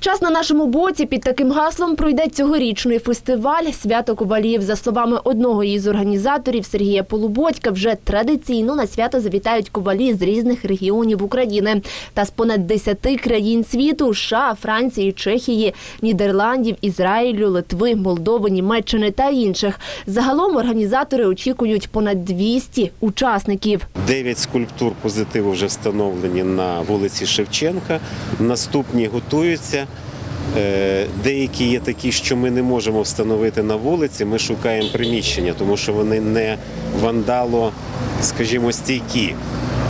Час на нашому боці під таким гаслом пройде цьогорічний фестиваль Свято Ковалів. За словами одного із організаторів Сергія Полуботька, вже традиційно на свято завітають ковалі з різних регіонів України та з понад 10 країн світу США, Франції, Чехії, Нідерландів, Ізраїлю, Литви, Молдови, Німеччини та інших. Загалом організатори очікують понад 200 учасників. Дев'ять скульптур позитиву вже встановлені на вулиці Шевченка. Наступні готуються. Е, Деякі є такі, що ми не можемо встановити на вулиці. Ми шукаємо приміщення, тому що вони не вандало, скажімо, стійкі.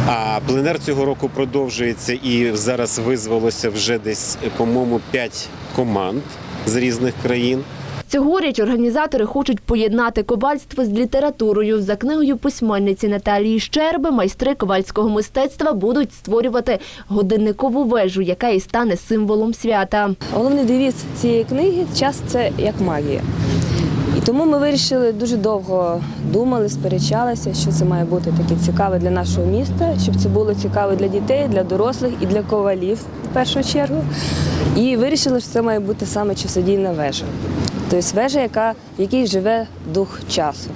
А пленер цього року продовжується і зараз визвалося вже десь, по-моєму, п'ять команд з різних країн. Цьогоріч організатори хочуть поєднати ковальство з літературою. За книгою письменниці Наталії Щерби майстри ковальського мистецтва будуть створювати годинникову вежу, яка і стане символом свята. Головний девіз цієї книги час це як магія. І тому ми вирішили дуже довго думали, сперечалися, що це має бути таке цікаве для нашого міста, щоб це було цікаве для дітей, для дорослих і для ковалів в першу чергу. І вирішили, що це має бути саме часодійна вежа. Тобто вежа, яка, в якій живе дух часу.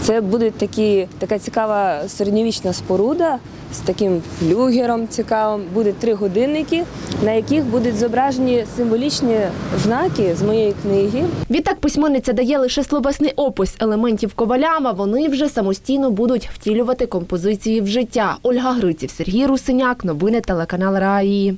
Це буде такі, така цікава середньовічна споруда з таким флюгером цікавим. Буде три годинники, на яких будуть зображені символічні знаки з моєї книги. Відтак письменниця дає лише словесний опис елементів коваляма. Вони вже самостійно будуть втілювати композиції в життя. Ольга Гриців, Сергій Русиняк, новини телеканал Раї.